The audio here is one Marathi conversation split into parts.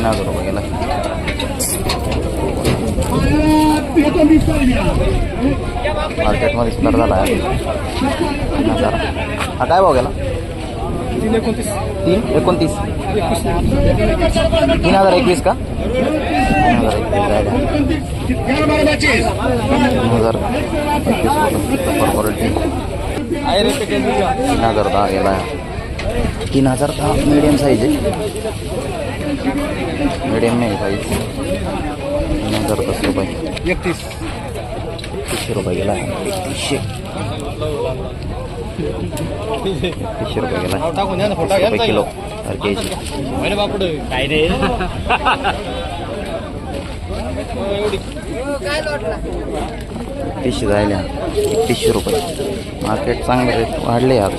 तीन हजार रुपये गेला मार्केटमध्ये सुधार झाला आहे तीन हजार हा काय भाव गेला तीन एकोणतीस तीन एकोणतीस तीन हजार एकवीस का तीन हजार एकवीस जायला तीन हजार एकवीस रुपये क्वालिटी तीन हजार दहा गेला तीन हजार दहा मीडियम साईज आहे मीडियम नाही तीन हजार दस रुपये एकतीस. तीसशे रुपये गेला आहे. एकतीसशे एकतीसशे रुपये गेला आहे टाकून द्या ना फोटो रुपये किलो. पर के जी काय रे? तीसशे जायला. एकतीसशे रुपये. मार्केट चांगलं रेट वाढले आज.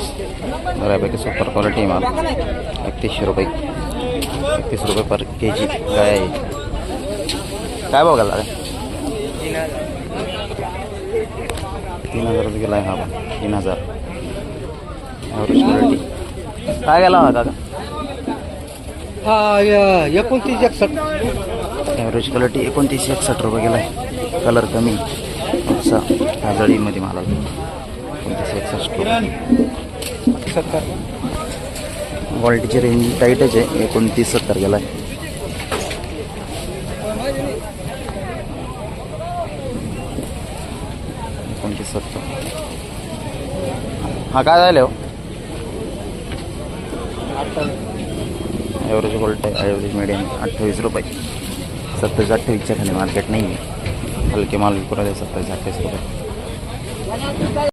बऱ्यापैकी सुपर क्वालिटी माल. एकतीसशे रुपये. एकतीस रुपये पर के जी गाय आहे काय भाव घाला तीन हजारच गेला आहे हा पण तीन हजार. ॲव्हरेज काय गेला हा काका हा एकोणतीस एकसष्ट. ॲव्हरेज क्वालिटी एकोणतीसशे एकसष्ट रुपये गेला आहे. कलर कमी. असा ह्या जळीमध्ये मला. एकोणतीसशे एकसष्ट. सत्तर. वॉल्टची रेंज टाईटच आहे. एकोणतीस सत्तर गेला आहे. एकोणतीस सत्तर. हा काय झालं हो? ॲव्हरेज ॲव्हरेज आहे. ॲव्हरेज मिडियम अठ्ठावीस रुपये. सत्तावीस अठ्ठावीसच्या खाली मार्केट नाही आहे हलके माल पुरा सत्तावीस अठ्ठावीस रुपये.